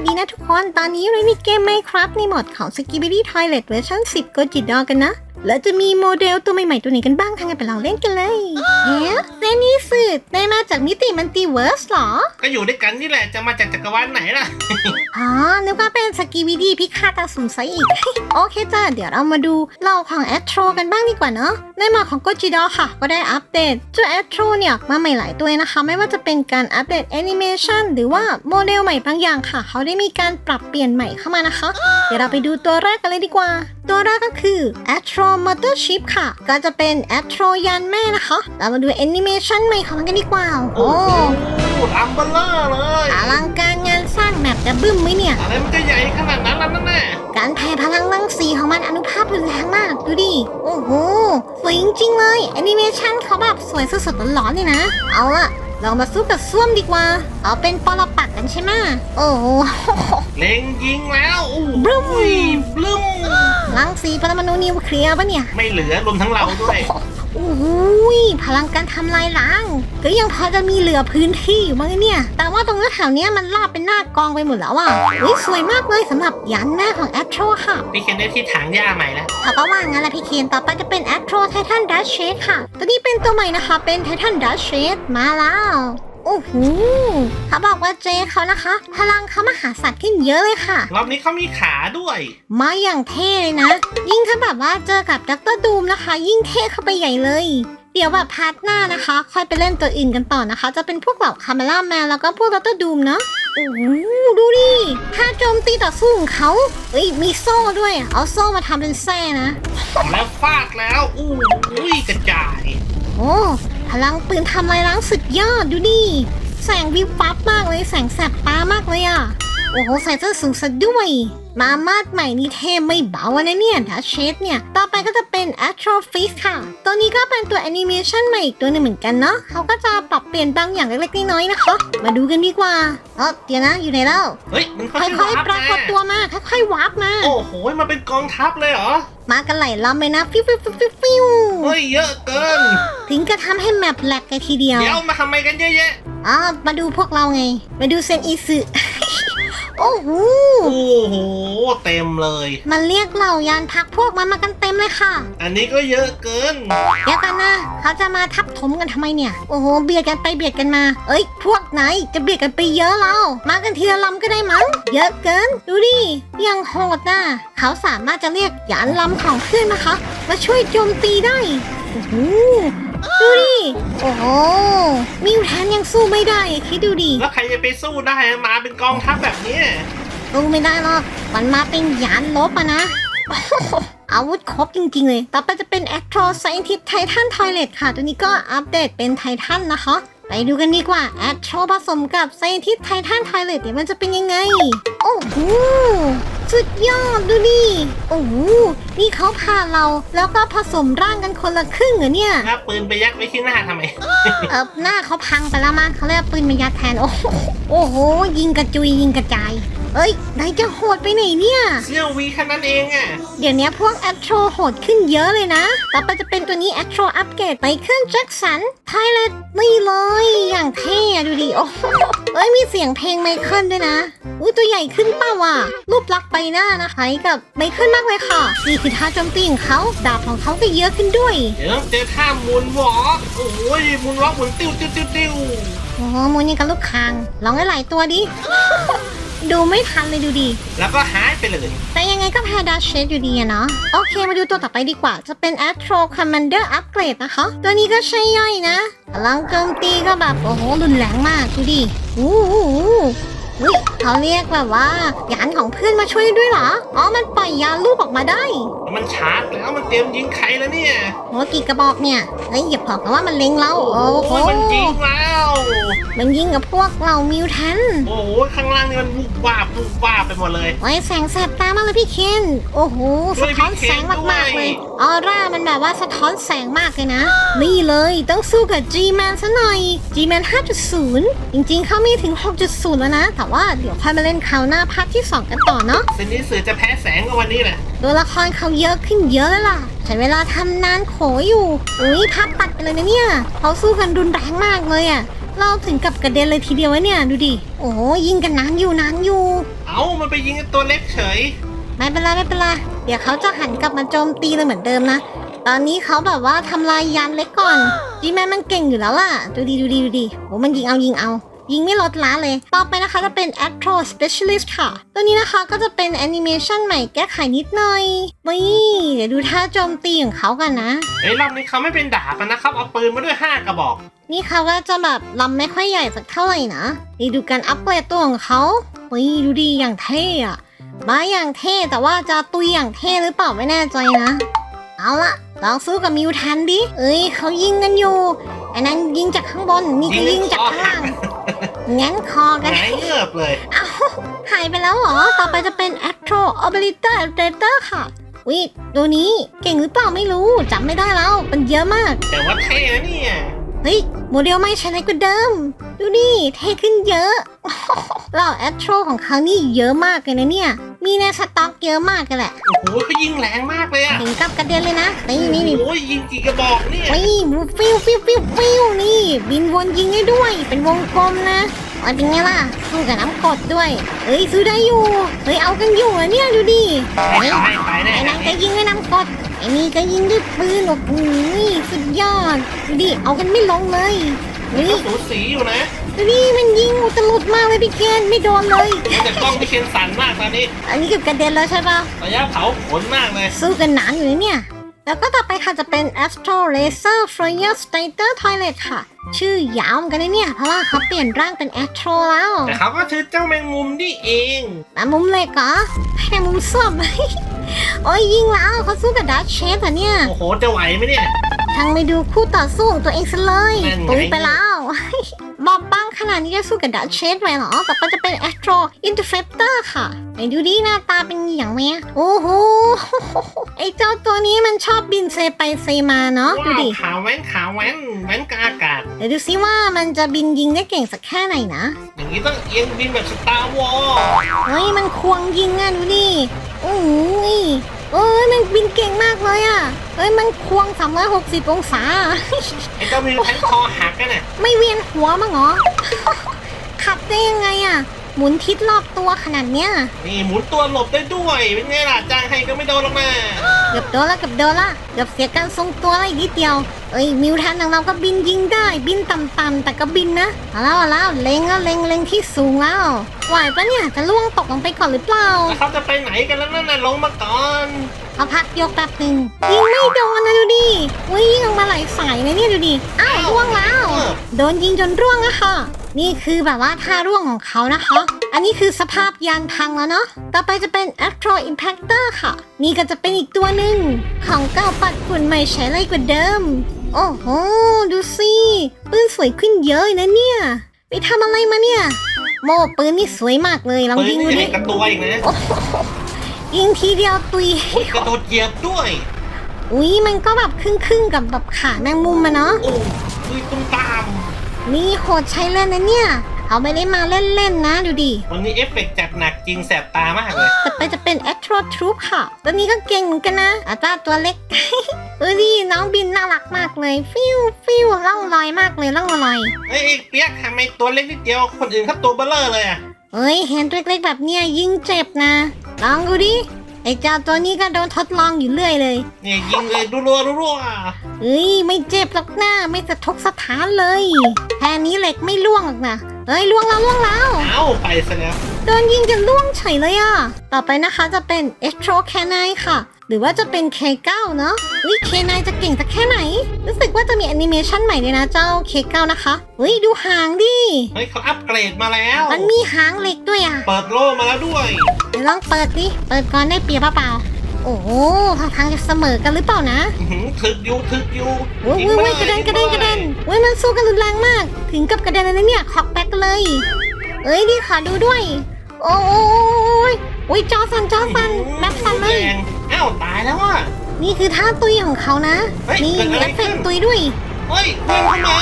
วัสดีนะทุกคน ตอนนี้เรามีเกม Minecraft ในโหมดของ s k i b i d y Toilet เวอร์ชัน10 g o j i d o กันนะ แล้วจะมีโมเดลตัวใหม่ๆตัวไหนกันบ้างทางกันไปลองเล่นกันเลยเฮ้เซนี่สืดได้มาจากมิติมันติเวิร์สหรอ ก็อยู่ด้วยกันนี่แหละจะมาจากจักรวาลไหนล่ะ อ๋อ นึกว่าเป็นสกีวิดีพิฆาตอสูรไซอีก โอเคจ้าเดี๋ยวเรามาดูเล่าของแอ t โ o กันบ้างดีกว่าเนาะ ในหมอของ g o j i d o ค่ะ ก็ได้อัปเดตเจ้าแอ t โ o เนี่ย มาใหม่หลายตัวนะคะ ไม่ว่าจะเป็นการอัปเดตแอนิเมชันหรือว่าโมเดลใหม่บางอย่างค่ะ เขาได้มีการปรับเปลี่ยนใหม่เข้ามานะคะ เดี๋ยวเราไปดูตัวแรกกันเลยดีกว่า ตัวแรกก็คือ Astro Mothership ค่ะ ก็จะเป็น Astro ยานแม่นะคะ เรามาดูแอนิเมชันใหม่ของมันกันดีกว่า โอ้โหอัมเบลเลอร์เลยอลังการงานสร้างแมปจะบึ้มไหมเนี่ย อะไรมันจะใหญ่ขนาดนั้นล่ะนั่นน่ะการแผ่พลังรังสีของมันอนุภาพรุนแรงมาก ดูดิ โอ้โหสวยจริงๆเลยแอนิเมชันเขาแบบสวยสดๆร้อนๆเลยนะ เอาล่ะ เรามาสู้กับส้วมดีกว่า เอาเป็นปรปักษ์กันใช่ไหมโอ้โหเล็งยิงแล้วอู้บรึ้มอุ้ยบลึ้มรังสีปรมาณูนิวเคลียร์ปะเนี่ย ไม่เหลือรวมทั้งเราด้วย โอ้โหยพลังการทำลายล้าง ก็ยังพอจะมีเหลือพื้นที่อยู่บ้างเนี่ย แต่ว่าตรงแถวๆเนี้ยมันลาบเป็นหน้ากองไปหมดแล้วอะอุ้ยสวยมากเลยสำหรับยันหน้าของแอตโทรค่ะพี่เคนได้ที่ถางหญ้าใหม่แล้วเขาก็ว่างั้นแหละพี่เคนต่อไปจะเป็นแอตโทรไททันดัชเชดค่ะ ตัวนี้เป็นตัวใหม่นะคะ เป็นไททันดัชเชดมาแล้ว โอ้โหเขาบอกว่าเจเขานะคะ พลังเขามหาศาลขึ้นเยอะเลยค่ะ รอบนี้เขามีขาด้วย มาอย่างเท่เลยนะ ยิ่งถ้าแบบว่าเจอกับดักเตอร์ดูมนะคะ ยิ่งเท่เข้าไปใหญ่เลย เดี๋ยวแบบพาร์ทหน้านะคะ ค่อยไปเล่นตัวอื่นกันต่อนะคะ จะเป็นพวกแบบคาเมล่าแมนแล้วก็พวกดักเตอร์ดูมเนาะโอ้โหดูดิถ้าโจมตีต่อสู้ของเขาเอ้ยมีโซ่ด้วย เอาโซ่มาทำเป็นแส้นะแล้วฟาดแล้วอู้อุ้ยกระจายโอ้ พลังปืนทำลายล้างสุดยอดดูดิ แสงวิบวับมากเลยแสงแสบตามากเลยอะ โอ้โหใส่เสื้อสูงซะด้วย มามาดใหม่นี่เท่ไม่เบานะเนี่ยดัชเชสเนี่ย ต่อไปก็จะเป็น Astro Fish ค่ะ ตัวนี้ก็เป็นตัวแอนิเมชันใหม่อีกตัวหนึงเหมือนกันเนาะเขาก็จะปรับเปลี่ยนบางอย่างเล็กๆน้อยๆนะคะ มาดูกันดีกว่าเออเดี๋ยวนะอยู่ไหนแล้วเฮ้ยมันค่ค่ออยยๆปรากฏตัวมาค่อยๆวาร์ปมา โอ้โหมาเป็นกองทัพเลยเหรอ มากันไหลายลำเลยนะฟิวฟิวฟิวฟิวฟิวเฮ้ยเยอะเกิน ถึงกระทำให้แมปแหลกกันทีเดียว เดี๋ยวมาทำไมกันเยอะแยะอ่ามาดูพวกเราไง มาดูเซนอิสึ โอ้โห โอ้โห เต็มเลย มันเรียกเหล่ายานพักพวกมันมากันเต็มเลยค่ะ อันนี้ก็เยอะเกิน เดี๋ยวกันนะเขาจะมาทับถมกันทำไมเนี่ย โอ้โห เบียดกันไปเบียดกันมา เอ้ย พวกไหนจะเบียดกันไปเยอะแล้วมากันทีละลำก็ได้มั้ง เยอะเกิน ดูดิ ยังโหดนะเขาสามารถจะเรียกยานลำของเพื่อนนะคะ มาช่วยโจมตีได้ โอ้โห ดูดิ โอ้โหมิวแทนยังสู้ไม่ได้คิดดูดิแล้วใครจะไปสู้ได้มาเป็นกองทัพแบบเนี้ยสู้ไม่ได้หรอกมันมาเป็นยานลบอะนะอาวุธครบจริงๆเลย ต่อไปจะเป็น Actro Scientist Titan Toilet ค่ะ ตัวนี้ก็อัปเดตเป็นไททันนะคะ ไปดูกันดีกว่า Actro ผสมกับ Scientist Titan Toilet เดี๋ยวมันจะเป็นยังไง โอ้โห สุดยอดดูดิโอ้โหนี่เขาพาเราแล้วก็ผสมร่างกันคนละครึ่งเหรอเนี่ยถ้าปืนไปยัดไว้ที่หน้าทำไม เออหน้าเขาพังไปแล้วมั้งเขาเรียกปืนมายัดแทนโอ้โหโอ้โหยิงกระจุยยิงกระจาย เอ้ยนายจะโหดไปไหนเนี่ย เซี่ยววีแค่นั้นเองอะเดี๋ยวนี้พวกแอตโทรโหดขึ้นเยอะเลยนะ ต่อไปจะเป็นตัวนี้แอตโทรอัปเกรดไปเครื่องแจ็คสันไทเลตนี่เลย อย่างเท่อะดูดิ โอ้โหเอ้ยมีเสียงเพลงไมเคิลด้วยนะ อุ้ยตัวใหญ่ขึ้นเปล่าวะรูปลักษณ์ใบหน้านะคล้ายกับไมเคิลมากเลยค่ะ นี่คือท่าโจมตีของเขาดาบของเขาก็เยอะขึ้นด้วย เดี๋ยวต้องเจอท่ามูนวอล์กโอ้ยมูนวอล์กหมุนติ้วติ้วติ้วติ้วโอ้โหมูนี่กับลูกคางลองให้หลายตัวดิ ดูไม่ทันเลยดูดิแล้วก็หายไปเลย แต่ยังไงก็แพ้ดัชเชสอยู่ดีอะเนาะโอเคมาดูตัวต่อไปดีกว่า จะเป็น Astro Commander Upgrade นะคะ ตัวนี้ก็ใช่ย่อยนะพลังโจมตีก็แบบ โอ้โห รุนแรงมากดูดิอู้หูอุ้ยเขาเรียกแบบว่ายานของเพื่อนมาช่วยด้วยเหรอ อ๋อ มันปล่อยยานลูกออกมาได้ มันชาร์จแล้วมันเตรียมยิงใครแล้วเนี่ยโหกี่กระบอกเนี่ยเฮ้ยอย่าบอกนะว่ามันเล็งเรา โอ้โหมันยิงแล้ว มันยิงกับพวกเรามิวแทนโอ้โหข้างล่าง นี่มันวุบวาบวุบวาบไปหมดเลยโอ้ยแสงแสบตามากเลยพี่เคน โอ้โหช่สะวยท้อนพี่แสเคนงมากๆด้วยเลย ออร่ามันแบบว่าสะท้อนแสงมากเลยนะ นี่เลยต้องสู้กับ G-Man ซะหน่อย G-Man 5.0 จริงๆ เขามีถึง 6.0 แล้วนะ แต่ว่าเดี๋ยวค่อยมาเล่นคราวหน้าพาร์ทที่ 2 กันต่อเนาะเซนนี้เสือจะแพ้แสงกับวันนี้แหละตัวละครเขาเยอะขึ้นเยอะเลยล่ะใช้เวลาทำนานโขอยู่อุ้ยภาพตัดไปเลยนะเนี่ยเขาสู้กันรุนแรงมากเลยอะ เราถึงกับกระเด็นเลยทีเดียววะเนี่ยดูดิ โอ้โหยิงกันนานอยู่นานอยู่ เอามันไปยิงไอ้ตัวเล็กเฉย ไม่เป็นไรไม่เป็นไรเดี๋ยวเขาจะหันกลับมาโจมตีเลยเหมือนเดิมนะ ตอนนี้เขาแบบว่าทำลายยานเล็กก่อนจีแมนมันเก่งอยู่แล้วล่ะ ดูดีดูดีดูดีโอ้มันยิงเอายิงเอา ยิงไม่ลดละเลย ต่อไปนะคะจะเป็น Astro Specialist ค่ะ ตัวนี้นะคะก็จะเป็นแอนิเมชันใหม่แก้ไขนิดหน่อยนี่เดี๋ยวดูท่าโจมตีของเขากันนะเอ้ยรอบนี้เขาไม่เป็นดาบกันนะครับ เอาปืนมาด้วยห้ากระบอก นี่เขาก็จะแบบลำไม่ค่อยใหญ่สักเท่าไหร่นะนี่ดูการอัปเกรดตัวของเขาเฮ้ยดูดีอย่างเท่อะมาอย่างเท่แต่ว่าจะตุยอย่างเท่หรือเปล่าไม่แน่ใจนะ เอาละลองสู้กับมิวทันดิ เอ้ยเขายิงกันอยู่อันนั้นยิงจากข้างบนนี่ก็ยิงจากข้างล่าง งั้นคอกันหายเงือบเลยเอาหายไปแล้วเหรอ ต่อไปจะเป็น Astro Ability Updater ค่ะ วิตัวนี้เก่งหรือเปล่าไม่รู้จำไม่ได้แล้ว มันเยอะมาก แต่ว่าเท่นะเนี่ย เฮ้ย โมเดลไม่ใช่เล็กกว่าเดิม ดูนี่เท่ขึ้นเยอะเหล่าแอตโทรของเขานี่เยอะมากเลยนะเนี่ย มีในสต็อกเยอะมากกันแหละโอ้โหเขายิงแรงมากเลยอะถึงกับกระเด็นเลยนะนี่นี่นี่โอ้ยยิงกี่กระบอกเนี่ยนี่ฟิวฟิวฟิวฟิวนี่ บินวนยิงได้ด้วย เป็นวงกลมนะอ๋อเป็นไงล่ะสู้กับน้ำกรดด้วยเฮ้ยซื้อได้อยู่เฮ้ยเอากันอยู่อะเนี่ยดูดิไปเฮ้ยไปไปแน่ไอ้นั่นก็ยิงด้วยน้ำกรดไอ้นี่ก็ยิงด้วยปืนโอ้โหสุดยอดดูดิเอากันไม่ลงเลย เฮ้ยก็สูสีอยู่นะดูดิมันยิงอุตลุดมากเลยพี่เคนไม่โดนเลยแต่กล้องพี่เคนสั่นมากตอนนี้ อันนี้เกือบกระเด็นแล้วใช่ปะระยะเผาขนมากเลย สู้กันหนานอยู่นะเนี่ย แล้วก็ต่อไปค่ะจะเป็น Astro Laser Flyer Stator Toilet ค่ะ ชื่อยาวเหมือนกันนะเนี่ย เพราะว่าเขาเปลี่ยนร่างเป็น Astro แล้ว แต่เขาก็ชื่อเจ้าแมงมุมนี่เองแต่มุมเหล็กเหรอแค่มุมส้มโอ้ยยิงแล้วเขาสู้กับดัชเชสอะเนี่ย โอ้โหจะไหวไหมเนี่ย ทั้งไม่ดูคู่ต่อสู้ของตัวเองซะเลยนั่นไง ตุยไปแล้ว บอบบ้างขนาดนี้จะสู้กับดัชเชสไหมเหรอต่อไปจะเป็น Astro Interceptor ค่ะไหนดูดิหน้าตาเป็นอย่างไหมโอ้โห ไอเจ้าตัวนี้มันชอบบินเซไปเซมาเนาะดูว้าวดิ ขาวแว้นขาวแว้นแว้นกับอากาศ เดี๋ยวดูซิว่ามันจะบินยิงได้เก่งสักแค่ไหนนะ อย่างนี้ต้องเอียงบินแบบสตาร์วอลเฮ้ย มันควงยิงอะ ดูดิโอ้โหย เอ้ยมันบินเก่งมากเลยอะเอ้ยมันควง 360 องศา ไอ้เจ้ามิวแทนคอหักกันน่ะไม่เวียนหัวมั้งเหรอ ขับได้ยังไงอะ หมุนทิศรอบตัวขนาดเนี้ย นี่หมุนตัวหลบได้ด้วย เป็นไงล่ะจ้างให้ก็ไม่โดนหรอกนะเกือบโดนละเกือบโดนละเกือบเสียการทรงตัวอะไรนิดเดียว เอ้ยมิวทันของเราก็บินยิงได้ บินต่ำๆแต่ก็บินนะ เอาแล้วเอาแล้วเล็งแล้วเล็งเล็งที่สูงแล้ว ไหวปะเนี่ยจะล่วงตกลงไปก่อนหรือเปล่าแล้วเขาจะไปไหนกันแล้วนั่นน่ะลงมาก่อนเอาพักยกแป๊บหนึ่งยิงไม่โดนนะดูดิอุ้ยยิงออกมาหลายสายเลยเนี่ยดูดิอ้าวร่วงแล้ว โดนยิงจนร่วงอะค่ะ นี่คือแบบว่าท่าร่วงของเขานะคะ อันนี้คือสภาพยานพังแล้วเนาะต่อไปจะเป็น Astro Impactor ค่ะ นี่ก็จะเป็นอีกตัวหนึ่งของเก่าปัดฝุ่นใหม่ใช้ไรกว่าเดิม โอ้โหดูสิปืนสวยขึ้นเยอะเลยนะเนี่ยไปทำอะไรมาเนี่ย โม่ปืนนี่สวยมากเลยลองปืนยิงดูนี่ดิเห็นกับตัวอีกนะยิงทีเดียวตุยโอ้ยกระโดดเหยียบด้วย อุ้ยมันก็แบบครึ่งๆกับแบบขาแมงมุมอะเนาะ โอ้ยตุ้มตาม นี่โหดใช้เล่นนะเนี่ย เอาไม่ได้มาเล่นๆนะดูดิ วันนี้เอฟเฟกต์จัดหนักจริงแสบตามากเลย ต่อไปจะเป็น Astro Troop ค่ะ ตัวนี้ก็เก่งเหมือนกันนะอัตราตัวเล็ก เออดิน้องบินน่ารักมากเลย ฟิวฟิวล่องลอยมากเลยล่องลอยเอ้ยเปียกทำไมตัวเล็กนิดเดียวคนอื่นเขาตัวเบลเลอร์เลยอะเอ้ยเห็นตัวเล็กๆแบบเนี้ยยิ่งเจ็บนะลองดูดิไอ้เจ้าตัวนี้ก็โดนทดลองอยู่เรื่อยเลยเนี่ยยิงเลยรัวๆรัวเอ้ยไม่เจ็บหรอกนะไม่สะทกสถานเลยแค่นี้เหล็กไม่ล่วงหรอกนะเอ้ยล่วงแล้วล่วงแล้วๆเอ้าไปซะแล้ว โดนยิงจนล่วงเฉยเลยอะ ต่อไปนะคะจะเป็น e t r o Canine ค่ะ หรือว่าจะเป็น K9 เนอะอุ้ย K9 จะเก่งสักแค่ไหน รู้สึกว่าจะมีแอนิเมชันใหม่เลยนะเจ้า K9 นะคะอุ้ยดูหางดิ เฮ้ยเขาอัปเกรดมาแล้ว มันมีหางเหล็กด้วยอะ เปิดโล่มาแล้วด้วย เดี๋ยวลองเปิดดิ เปิดก่อนได้เปรียบเปล่าๆโอ้โหท่าทางจะเสมอกันหรือเปล่านะ อื้อหือถึกอยู่ถึกอยู่โอ้ยยิงโอ้ยมาโอ้ยกระเด็นกระเด็นกระเด็นโอ้ยมันสู้กันรุนแรงมาก ถึงกับกระเด็นเลยนะเนี่ยขอกแป๊กกันเลย เอ้ยดิขอดูด้วยโอ้ยโอ้ยจอสันจอสันแม็กสันเลย แรงเอ้าตายแล้วอะ นี่คือท่าตุยของเขานะ เฮ้ยนี่เกิดมีอะไรเอฟเฟกขึ้ต์นตุยด้วย เฮ้ยเพื่อนเข้ามา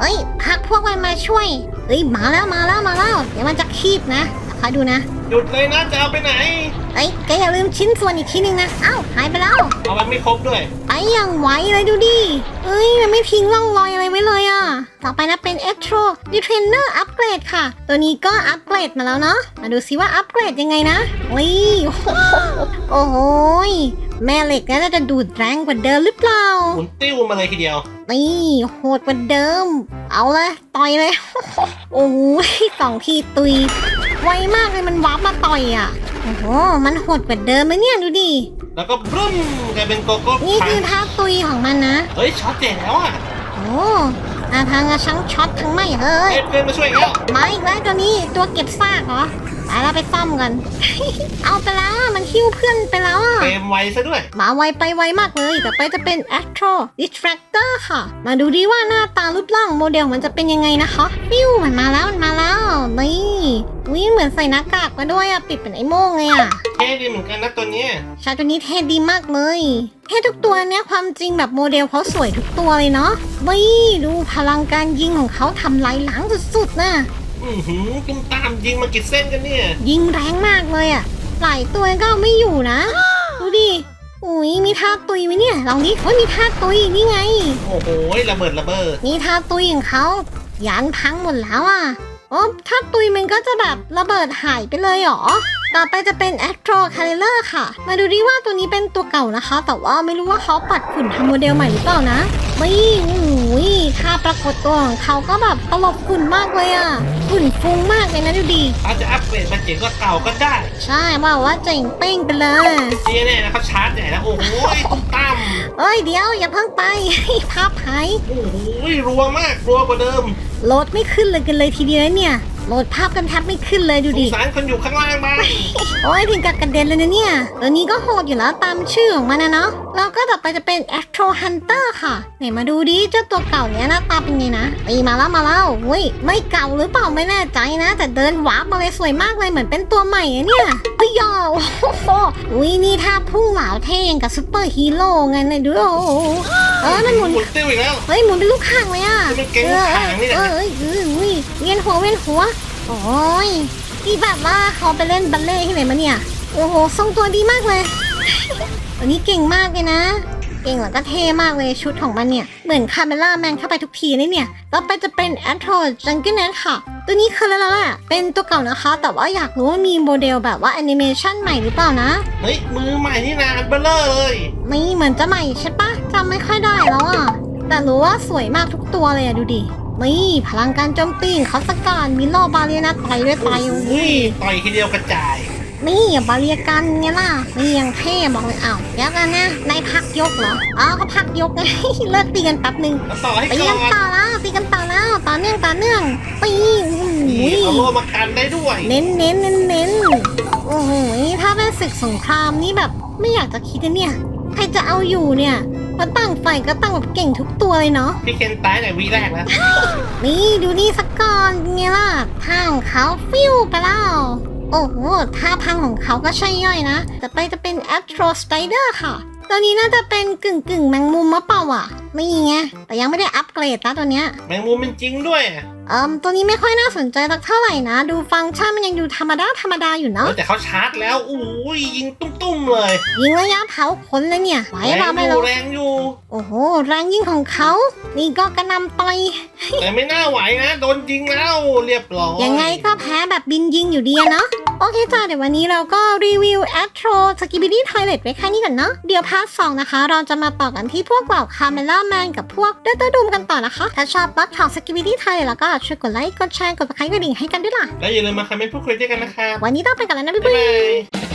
เอ้ยพักพวกมันมาช่วย เอ้ยมาแล้วมาแล้วมาแล้วเดี๋ยวมันจะคีบนะคอยดูนะ หยุดเลยนะจะเอาไปไหน เอ้ยแกอย่าลืมชิ้นส่วนอีกทีนึงนะเอ้าหายไปแล้วเอาไปไม่ครบด้วย ไปอย่างไวเลยดูดิเอ้ยมันไม่ทิ้งร่องรอยอะไรไว้เลยอะต่อไปนะเป็น e t r o d e t r a i n e r Upgrade ค่ะ ตัวนี้ก็อัปเกรดมาแล้วเนาะมาดูซิว่าอัปเกรดยังไงนะวิโอ้โหโอ้โหยแม่เหล็กน่าจะดูดแรงกว่าเดิมหรือเปล่าหมุนติ้วมาเลยทีเดียว นี่โหดกว่าเดิม เอาเลยต่อยเลย โอ้โหสองทีตุย ไวมากเลยมันวาร์ปมาต่อยอะ โอ้โห มันโหดกว่าเดิมไหมเนี่ยดูดิ แล้วก็บรึ้มกลายเป็นโกโก้นี่พัคืองท่าตุยของมันนะ เฮ้ยช็อตเจ๋งแล้วอะโอ้อาทางอะทั้งช็อตทั้งไม่เฮ้ยเอ้ยเพื่อนมาช่วยอีกแล้วมาอีกแล้วตัวนี้ตัวเก็บซากเหรอ ไปแล้วไปซ่อมกัน เอาไปแล้วอะมันหิ้วเพื่อนไปแล้วอะเฟรมไวซะด้วย มาไวไปไวมากเลยแต่ไปจะเป็น Astro Distractor ค่ะ มาดูดีว่าหน้าตารูปร่างโมเดลมันจะเป็นยังไงนะคะปิ้วมันมาแล้วมันมาแล้ว นี่วิเหมือนใส่หน้ากากมาด้วยอะปิดเป็นไอ้โม่งเลยอะเท่ดีเหมือนกันนะตัวเนี้ยชายตัวนี้เท่ดีมากเลย เท่ทุกตัวเนี้ยความจริงแบบโมเดลเขาสวยทุกตัวเลยเนาะนี่ดูพลังการยิงของเขาทำลายล้างสุดๆนะ อือหือตุ้มตามยิงมากี่เส้นกันเนี่ย ยิงแรงมากเลยอะ่ะ หลายตัวก็เอาไม่อยู่นะ ดูดิ อุ้ยมีท่าตุยไหมเนี่ย ลองดิเฮ้ยมีท่าตุยนี่ไง โอ้โหระเบิดระเบิดนี่ท่าตุยของเขายานพังหมดแล้วอะ โอ้ท่าตุยมันก็จะแบบระเบิดหายไปเลยเหรอ ต่อไปจะเป็น Astro c a l e r ค่ะ มาดูดิว่าตัวนี้เป็นตัวเก่านะคะ แต่ว่าไม่รู้ว่าเขาปัดฝุ่นทำโมเดลใหม่หรือเปล่านะไม่อุ้ ยท่าปรากฏตัวของเขาก็แบบตลบฝุ่นมากเลยอะฝุ่นฟุ้งมากเลยนะดูดิถ้าจะอัปเกรดมาเจ๋งก็เก่าก็ได้ ใช่ว่าว่าเจ๋งเป้งไปเลยเจ๊แน่นะเขาชาร์จใหญ่แล้วโอ้โหตุ้มตามเอ้ยเดี๋ยวอย่าเพิ่งไปภาพหายโอ้โหรัวมากรัวกว่าเดิมโหลดไม่ขึ้นเลยกันเลยทีเดียวนะเนี่ย โหลดภาพกันแทบไม่ขึ้นเลยดูสงดิ สารคนอยู่ข้างล่างบ้างโอ้ยถึงกับกระเด็นเลยนะเนี่ย ตัวนี้ก็โหดอยู่แล้วตามชื่อของมันนะเนาะ แล้วก็ต่อไปจะเป็น Astro Hunter ค่ะ ไหนมาดูดิเจ้าตัวเก่าเนี้ยหน้าตาเป็นไงนะปีมาแล้วมาแล้วเฮ้ย ไม่เก่าหรือเปล่าไม่แน่ใจนะ แต่เดินวาร์ปมาเลยสวยมากเลยเหมือนเป็นตัวใหม่อะเนี่ยเฮ้ยยาวโอ้โหอุ้ยนี่ท่าพุ่งเหลาเท่ยังกับซูเปอร์ฮีโร่ไงเนี่ยดูโอ้โหเออมันหมุน หมุนติ้วอีกแล้ว เฮ้ยหมุนเป็นลูกข่างเลยอะมันเก่งลูกข่างนี่แหละ เออเออเออเออเวียนหัวเวียนหัว โอ้ยนี่แบบว่าเขาไปเล่นบัลเล่ต์ที่ไหนมาเนี่ย โอ้โห ทรงตัวดีมากเลย วันนี้เก่งมากเลยนะ เก่งแล้วก็เท่มากเลยชุดของมันเนี่ย เหมือนคาเมล่าแมนเข้าไปทุกทีเลยเนี่ย ต่อไปจะเป็น a t r o j u n g l e n e t ค่ะ ตัวนี้คือแล้วแหละเป็นตัวเก่านะคะ แต่ว่าอยากรู้ว่ามีโมเดลแบบว่าแอนิเมชันใหม่หรือเปล่านะ เฮ้ย มือใหม่นี่นะอันเบลเลอร์เลย ไม่เหมือนจะใหม่ใช่ปะจำไม่ค่อยได้แล้วอะ แต่รู้ว่าสวยมากทุกตัวเลยอะดูดิ นี่พลังการโจมตีของเขาสกการมิโลบาเรียนะต่อยด้วยไตอุ้ยต่อยทีเดียวกระจาย นี่บาเรียกันไงล่ะนี่ยังเท่บอกเลยอ้าวเดี๋ยวกันนะนายพักยกเหรออ๋อเขาพักยกไงเลิกตีกันแป๊บหนึ่งแล้วต่อให้ตีก่อกันนต่อแล้วตีกันต่อแล้วต่อเนื่องต่อเนื่องตีอุ้นี่ยเอาโล่มากันได้ด้วย เน้นเน้นเน้นเน้นโอ้โหถ้าเป็นศึกสงครามนี่แบบไม่อยากจะคิดนะเนี่ยใครจะเอาอยู่เนี่ย มันตั้งไฟก็ตั้งแบบเก่งทุกตัวเลยเนาะ พี่เคนตายแต่วีแรกแล้วนี่ดูนี่สักก่อนไงล่ะท่าของเขาฟิวไปแล้ว โอ้โหท่าพังของเขาก็ใช่ย่อยนะแต่ไปจะเป็น Astro Spider ค่ะ ตัวนี้น่าจะเป็นกึ่งกึ่งๆแมงมุมมะเปล่าอะ ไม่ไงแต่ยังไม่ได้อัปเกรดนะตัวเนี้ย แมงมุมเป็นจริงด้วย เอิมตัวนี้ไม่ค่อยน่าสนใจสักเท่าไหร่นะ ดูฟังก์ชันมันยังดูธรรมดาธรรมดาอยู่เอเนาะอแต่เขาชาร์จแล้วอุ้ยยิงตุ้มๆเลย ยิงระยะเผาขนเลยเนี่ยไหวแรงเปล่าอไม่ยู่รู้แรงอยู่ โอ้โห แรงยิงของเขา นี่ก็กระหนำต่อย แต่ไม่น่าไหวนะ โดนยิงแล้วเรียบร้อย ยังไงก็แพ้แบบบินยิงอยู่ดีอะเนาะโอเคจ้าเดี๋ยววันนี้เราก็รีวิว Astro s k i b i d y Toilet ไว้แค่นี้ก่อนเนาะเดี๋ยวพาร์ทสองนะคะ เราจะมาต่อกันที่พวกเหล่าคาเมล่าแมนกับพวกเดตดูมกันต่อนะคะ ถ้าชอบบัคทอง s k i b i d y Toilet แล้วก็ช่วยกดไลค์ กดแชร์ กดติดตามกระดิ่งให้กันด้วยล่ะ แล้วอย่าลืมมาคอมเมนต์พูดคุยด้วยกันนะครับวันนี้ต้องไปกันแล้วนะบ๊ายบ๊ายบายบาย